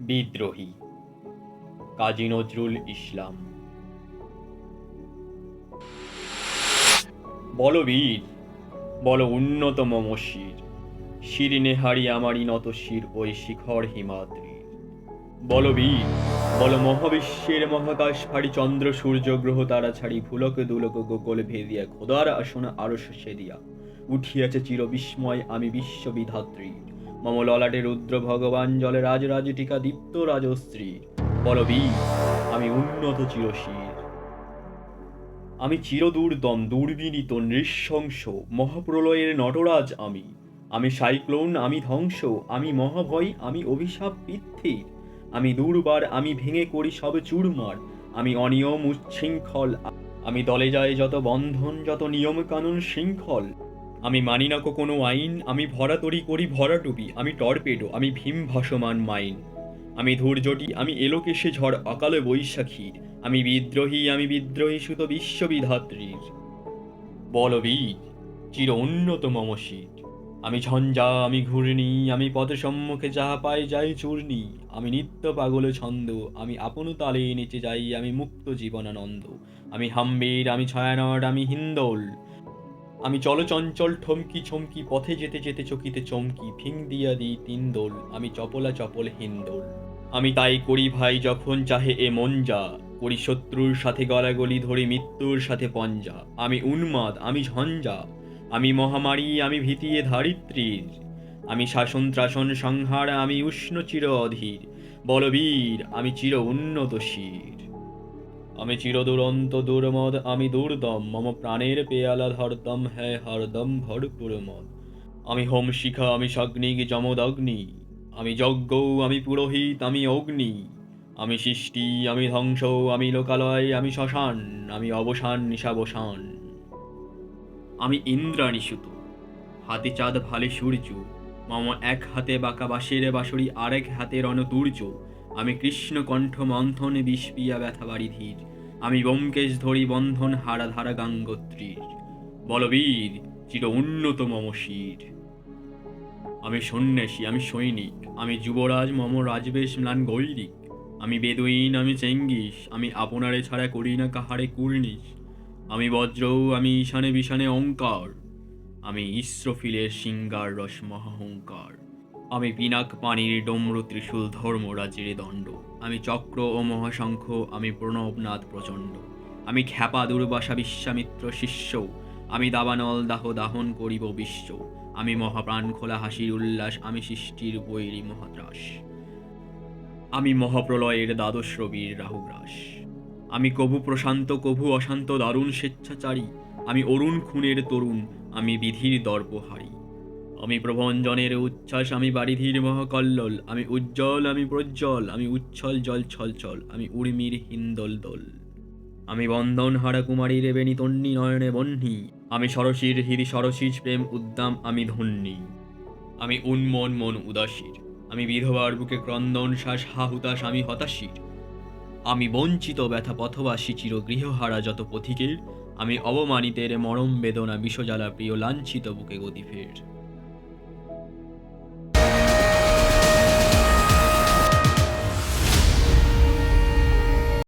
বিদ্রোহী। কাজী নজরুল ইসলাম। বল বীর বল উন্নত মম শির শিরিনে হারি আমারই নত শির ওই শিখর হিমাদ্রির। বল বীর বল মহাবিশ্বের মহাকাশ ফাড়ি চন্দ্র সূর্য গ্রহ তারা ছাড়ি ফুলক দুলক গোকল ভেদিয়া খোদার আসন আরশ সেদিয়া। উঠিয়াছে চির বিস্ময় আমি বিশ্ববিধাত্রী মম ললাটে রুদ্র ভগবান জলে রাজরাজ টিকা দীপ্ত রাজশ্রী। বল বীর, আমি উন্নত চিরশির। আমি চিরদূরদম, দুর্বিনীত, নৃশংস, মহাপ্রলয়ের নটরাজ আমি। আমি সাইক্লোন, আমি ধ্বংস, আমি মহাভয়, আমি অভিশাপ পিত্থির আমি দুর্বার, আমি ভেঙে করি সব চুরমার। আমি অনিয়ম উচ্ছৃঙ্খল, আমি দলে যাই যত বন্ধন, যত নিয়ম কানুন শৃঙ্খল। আমি মানি না কোনো আইন, আমি ভরাতরি করি ভরাটুপি আমি টর্পেডো, আমি ভীম ভাসমান মাইন। আমি ধৈর্যটি আমি এলোকেশে ঝড়, অকালে বৈশাখীর আমি বিদ্রোহী আমি বিদ্রোহী সুত বিশ্ববিধাত্রীর। বলবীর চির উন্নত মম শীত। আমি ঝঞ্ঝা, আমি ঘূর্ণি, আমি পথে সম্মুখে যাহা পাই যাই চূর্ণি। আমি নিত্য পাগল ছন্দ, আমি আপন তালে নেচে যাই, আমি মুক্ত জীবনানন্দ। আমি হাম্বির, আমি ছায়ানট, আমি হিন্দোল। আমি চলচঞ্চল ঠমকি ছমকি, পথে যেতে যেতে চকিতে চমকি, ফিং দিয়া দিই তিন দোল, আমি চপলা চপল হিন্দোল আমি তাই করি ভাই যখন চাহে এ মন যা, করি শত্রুর সাথে গলাগলি, ধরি মৃত্যুর সাথে পঞ্জা। আমি উন্মাদ, আমি ঝঞ্ঝা, আমি মহামারী, আমি ভীতিয়ে ধারিত্রীর। আমি শাসন ত্রাসন সংহার, আমি উষ্ণ চির অধীর। বলবীর, আমি চির উন্নত শির। আমি চিরদুরন্ত দুর্মদ, আমি দুর্দম, মম প্রাণের পেয়ালা ধরদম হ্যাঁ হরদম ভরপুর মদ। আমি হোম শিখা, আমি সগ্নিক যমদগ্নি। আমি যজ্ঞ, আমি পুরোহিত, আমি অগ্নি। আমি সৃষ্টি, আমি ধ্বংস, আমি লোকালয়, আমি শ্মশান, আমি অবসান, নিশাবসান। আমি ইন্দ্রাণী সুত, হাতে চাঁদ ভালে সূর্য। মম এক হাতে বাঁকা বাঁশের বাঁশরি আরেক হাতে রণতুর্য। আমি কৃষ্ণ কণ্ঠ মন্থন বিষপিয়া ব্যথা বাড়ি ধীর আমি ব্যোমকেশ ধরি বন্ধন হারা ধারা গাঙ্গোত্রীর। বলবীর, চির উন্নত মম শির আমি সন্ন্যাসী, আমি সৈনিক, আমি যুবরাজ মম রাজবেশ ম্লান গৈরিক। আমি বেদুইন, আমি চেঙ্গিস, আমি আপনারে ছাড়া করি না কাহারে কুর্নিশ। আমি বজ্র, আমি ঈশানে বিশানে অঙ্কার। আমি ইস্রফিলের সিঙ্গার রস মহাহংকার আমি পিনাক পানির ডম্র ত্রিশূল ধর্ম রাজ্যের দণ্ড। আমি চক্র ও মহাশঙ্খ, আমি প্রণবনাথ প্রচণ্ড। আমি খ্যাপা দুর্বাসা বিশ্বামিত্র শিষ্য আমি দাবানল দাহ দাহন করিব বিশ্ব আমি মহাপ্রাণ খোলা হাসির উল্লাস, আমি সৃষ্টির বৈরী মহাত্রাস। আমি মহাপ্রলয়ের দ্বাদশ রবির রাহুগ্রাস। আমি কভু প্রশান্ত, কভু অশান্ত দারুণ স্বেচ্ছাচারী। আমি অরুণ খুনের তরুণ, আমি বিধির দর্পহারী। আমি প্রভঞ্জনের উচ্ছ্বাস, আমি বারিধির মহাকল্লোল, আমি উজ্জ্বল, আমি প্রজ্জ্বল, আমি উচ্ছল জল ছলছল আমি উর্মির হিন্দোল দোল। আমি বন্ধন হারা কুমারী রেবেণী তন্নি নয়নে বহ্নি আমি সরসীর হৃদি সরসীজ প্রেম উদ্দাম, আমি ধন্যী। আমি উন্মন মন উদাসীর, আমি বিধবার বুকে ক্রন্দন শ্বাস হা হুতাশ আমি হতাশীর। আমি বঞ্চিত ব্যথা পথবাসী চির গৃহহারা যত পথিকের, আমি অবমানিতের মরম বেদনা বিষজ্বালা প্রিয় লাঞ্ছিত বুকে গতি ফের